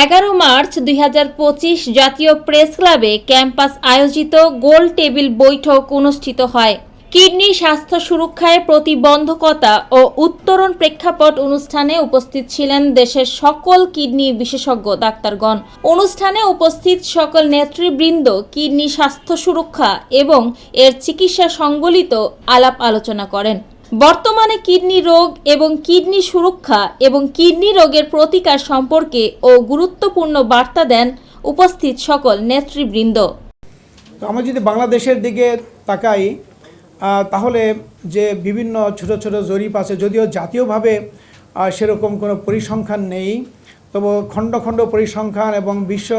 এগারো মার্চ দুই হাজার পঁচিশ জাতীয় প্রেস ক্লাবে ক্যাম্পাস আয়োজিত গোল টেবিল বৈঠক অনুষ্ঠিত হয়। কিডনি স্বাস্থ্য সুরক্ষায় প্রতিবন্ধকতা ও উত্তরণ প্রেক্ষাপট অনুষ্ঠানে উপস্থিত ছিলেন দেশের সকল কিডনি বিশেষজ্ঞ ডাক্তারগণ। অনুষ্ঠানে উপস্থিত সকল নেতৃবৃন্দ কিডনি স্বাস্থ্য সুরক্ষা এবং এর চিকিৎসা সংবলিত আলাপ আলোচনা করেন। বর্তমানে কিডনি রোগ এবং কিডনি সুরক্ষা এবং কিডনি রোগের প্রতিকার সম্পর্কে ও গুরুত্বপূর্ণ বার্তা দেন উপস্থিত সকল নেতৃবৃন্দ। আমরা যদি বাংলাদেশের দিকে তাকাই তাহলে যে বিভিন্ন ছোট ছোট জরিপ আছে, যদিও জাতীয়ভাবে সেরকম কোনো পরিসংখ্যান নেই, তবু খণ্ড খণ্ড পরিসংখ্যান এবং বিশ্ব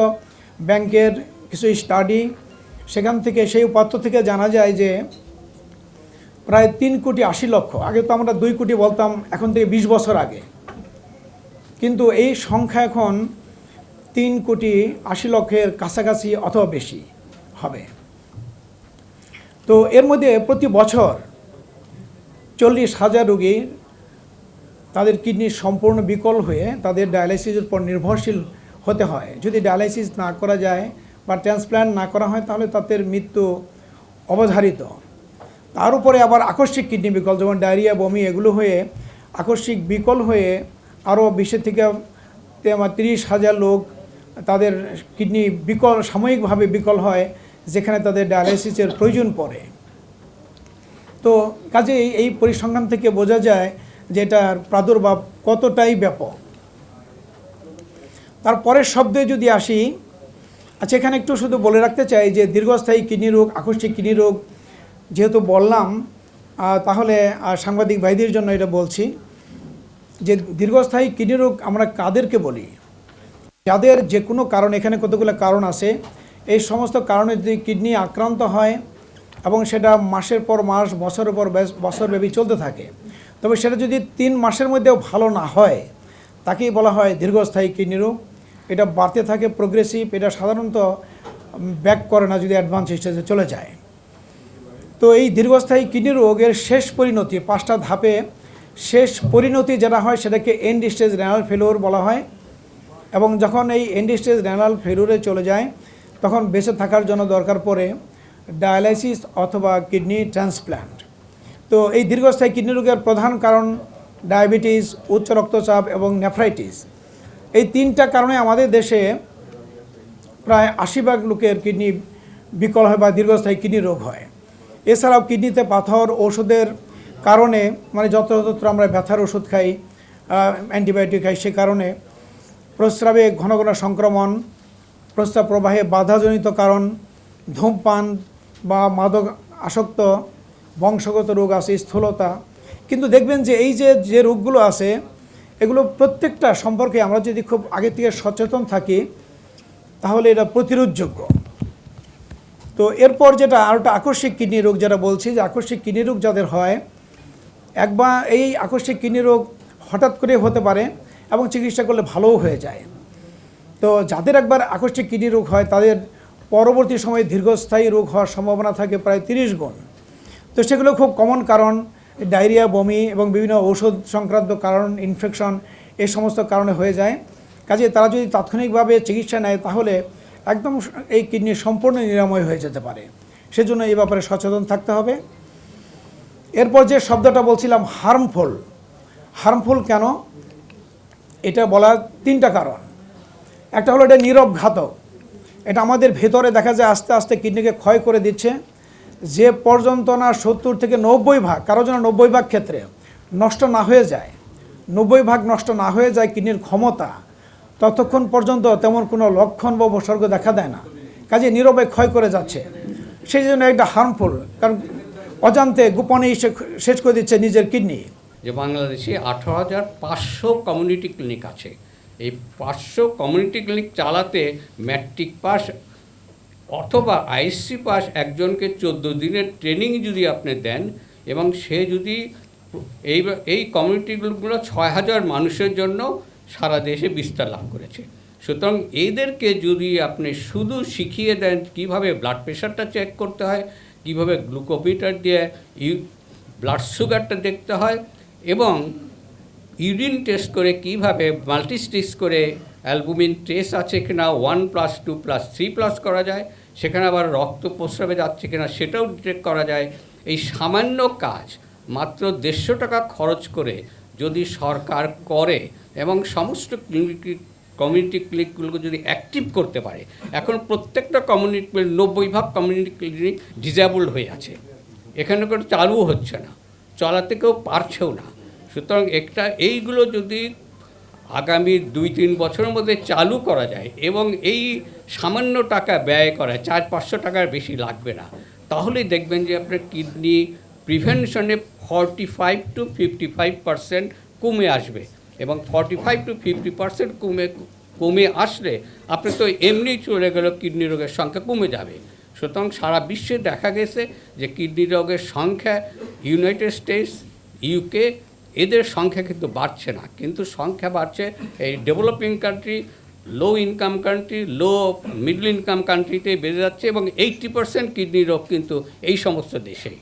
ব্যাংকের কিছু স্টাডি, সেখান থেকে, সেই উপাত্ত থেকে জানা যায় যে প্রায় তিন কোটি আশি লক্ষ। আগে তো আমরা দুই কোটি বলতাম, এখন থেকে বিশ বছর আগে। কিন্তু এই সংখ্যা এখন তিন কোটি আশি লক্ষের কাছাকাছি অথবা বেশি হবে। তো এর মধ্যে প্রতি বছর চল্লিশ হাজার রোগী তাদের কিডনি সম্পূর্ণ বিকল হয়ে তাদের ডায়ালাইসিসের উপর নির্ভরশীল হতে হয়। যদি ডায়ালাইসিস না করা যায় বা ট্রান্সপ্ল্যান্ট না করা হয়, তাহলে তাদের মৃত্যু অবধারিত। তার উপরে আবার আকস্মিক কিডনি বিকল, যেমন ডায়রিয়া, বমি এগুলো হয়ে আকস্মিক বিকল হয়ে আরও বিশের থেকে তিরিশ হাজার লোক তাদের কিডনি বিকল, সাময়িকভাবে বিকল হয়, যেখানে তাদের ডায়ালাইসিসের প্রয়োজন পড়ে। তো কাজেই এই পরিসংখ্যান থেকে বোঝা যায় যে এটার প্রাদুর্ভাব কতটাই ব্যাপক। তারপরের শব্দে যদি আসি আচ্ছা এখানে একটু শুধু বলে রাখতে চাই যে দীর্ঘস্থায়ী কিডনি রোগ, আকস্মিক কিডনি রোগ যেহেতু বললাম তাহলে সাংবাদিক ভাইদের জন্য এটা বলছি যে দীর্ঘস্থায়ী কিডনি রোগ আমরা কাদেরকে বলি? যাদের যে কোনো কারণ, এখানে কতগুলো কারণ আছে, এই সমস্ত কারণে যদি কিডনি আক্রান্ত হয় এবং সেটা মাসের পর মাস, বছরের পর বেশ- বছরব্যাপী চলতে থাকে, তবে সেটা যদি তিন মাসের মধ্যেও ভালো না হয়, তাকেই বলা হয় দীর্ঘস্থায়ী কিডনি রোগ। এটা বাড়তে থাকে প্রোগ্রেসিভ এটা সাধারণত ব্যাক করে না যদি অ্যাডভান্স স্টেজে চলে যায়। তো এই দীর্ঘস্থায়ী কিডনি রোগের শেষ পরিণতি, পাঁচটা ধাপে শেষ পরিণতি যেটা হয় সেটাকে এন্ড স্টেজ রেনাল ফেলোর বলা হয়। এবং যখন এই এন্ড স্টেজ রেনাল ফেলুরে চলে যায়, তখন বেঁচে থাকার জন্য দরকার পড়ে ডায়ালাইসিস অথবা কিডনি ট্রান্সপ্ল্যান্ট তো এই দীর্ঘস্থায়ী কিডনি রোগের প্রধান কারণ ডায়াবেটিস উচ্চ রক্তচাপ এবং নেফ্রাইটিস এই তিনটা কারণে আমাদের দেশে প্রায় আশি ভাগ লোকের কিডনি বিকল হয় বা দীর্ঘস্থায়ী কিডনি রোগ হয়। এছাড়াও কিডনিতে পাথর ওষুধের কারণে মানে যত্রতত্র আমরা ব্যথার ওষুধ খাই অ্যান্টিবায়োটিক খাই, সে কারণে প্রস্রাবে ঘন ঘন সংক্রমণ, প্রস্রাব প্রবাহে বাধাজনিত কারণ, ধূমপান বা মাদক আসক্ত, বংশগত রোগ আছে, স্থূলতা। কিন্তু দেখবেন যে এই যে যে রোগগুলো আছে, এগুলো প্রত্যেকটা সম্পর্কে আমরা যদি খুব আগে থেকে সচেতন থাকি, তাহলে এটা প্রতিরোধযোগ্য। তো এরপর যেটা আর একটা আকস্মিক কিডনি রোগ যেটা বলছি, যে আকস্মিক কিডনি রোগ যাদের হয়, একবার এই আকস্মিক কিডনি রোগ হঠাৎ করে হতে পারে এবং চিকিৎসা করলে ভালোও হয়ে যায়। তো যাদের একবার আকস্মিক কিডনি রোগ হয়, তাদের পরবর্তী সময়ে দীর্ঘস্থায়ী রোগ হওয়ার সম্ভাবনা থাকে প্রায় তিরিশ গুণ। তো সেগুলো খুব কমন কারণ, ডায়রিয়া, বমি এবং বিভিন্ন ঔষধ সংক্রান্ত কারণ ইনফেকশন এ সমস্ত কারণে হয়ে যায়। কাজে তারা যদি তাৎক্ষণিকভাবে চিকিৎসা নেয়, তাহলে একদম এই কিডনি সম্পূর্ণ নিরাময় হয়ে যেতে পারে। সেজন্য এই ব্যাপারে সচেতন থাকতে হবে। এরপর যে শব্দটা বলছিলাম হার্মফুল হার্মফুল কেন? এটা বলার তিনটা কারণ। একটা হলো এটা নীরব ঘাতক এটা আমাদের ভেতরে দেখা যায় আস্তে আস্তে কিডনিকে ক্ষয় করে দিচ্ছে। যে পর্যন্ত না সত্তর থেকে নব্বই ভাগ, কারও যেন নব্বই ভাগ ক্ষেত্রে নষ্ট না হয়ে যায়। নব্বই ভাগ নষ্ট না হয়ে যায় কিডনির ক্ষমতা। ততক্ষণ পর্যন্ত তেমন কোনো লক্ষণ বা উপসর্গ দেখা দেয় না। কাজে নীরবে ক্ষয় করে যাচ্ছে। সেই জন্য একটা হার্মফুল কারণ অজান্তে গোপনে শেষ করে দিচ্ছে নিজের কিডনি যে বাংলাদেশে আঠারো হাজার পাঁচশো কমিউনিটি ক্লিনিক আছে। এই পাঁচশো কমিউনিটি ক্লিনিক চালাতে ম্যাট্রিক পাস অথবা আইএসসি পাস একজনকে চোদ্দ দিনের ট্রেনিং যদি আপনি দেন এবং সে যদি এই এই কমিউনিটিগুলো ছয় হাজার মানুষের জন্য সারা দেশে বিস্তার লাভ করেছে। সুতরাং এদেরকে যদি আপনি শুধু শিখিয়ে দেন কীভাবে ব্লাড প্রেশারটা চেক করতে হয়, কীভাবে গ্লুকোমিটার দিয়ে ইউ ব্লাড সুগারটা দেখতে হয় এবং ইউরিন টেস্ট করে কীভাবে মাল্টিস্টিস করে অ্যালবুমিন ট্রেস আছে কিনা one plus two plus three plus করা যায়, সেখানে আবার রক্ত প্রস্রাবে যাচ্ছে কিনা সেটাও ডিটেক্ট করা যায়। এই সামান্য কাজ মাত্র দেড়শো টাকা খরচ করে যদি সরকার করে এবং সমস্ত কমিউনিটি ক্লিনিকগুলোকে যদি অ্যাক্টিভ করতে পারে, এখন প্রত্যেকটা কমিউনিটি নব্বই ভাগ কমিউনিটি ক্লিনিক ডিজেবলড হয়ে আছে। এখানে কোনো চালুও হচ্ছে না, চলাতে কেউ পারছেও না। সুতরাং একটা, এইগুলো যদি আগামী দুই তিন বছরের মধ্যে চালু করা যায় এবং এই সামান্য টাকা ব্যয় করা চার পাঁচশো টাকার বেশি লাগবে না, তাহলেই দেখবেন যে আপনার kidney প্রিভেনশনে forty five to fifty five percent কমে আসবে এবং forty five to fifty percent কমে কমে আসলে আপনি তো এমনি চলে গেল কিডনি রোগের সংখ্যা কমে যাবে। সুতরাং সারা বিশ্বে দেখা গেছে যে কিডনি রোগের সংখ্যা ইউনাইটেড স্টেটস ইউকে এদের সংখ্যা কিন্তু বাড়ছে না। কিন্তু সংখ্যা বাড়ছে এই developing country low income country low middle income কান্ট্রিতে বেড়ে যাচ্ছে এবং এইটটি পার্সেন্ট কিডনি রোগ কিন্তু এই সমস্ত দেশেই।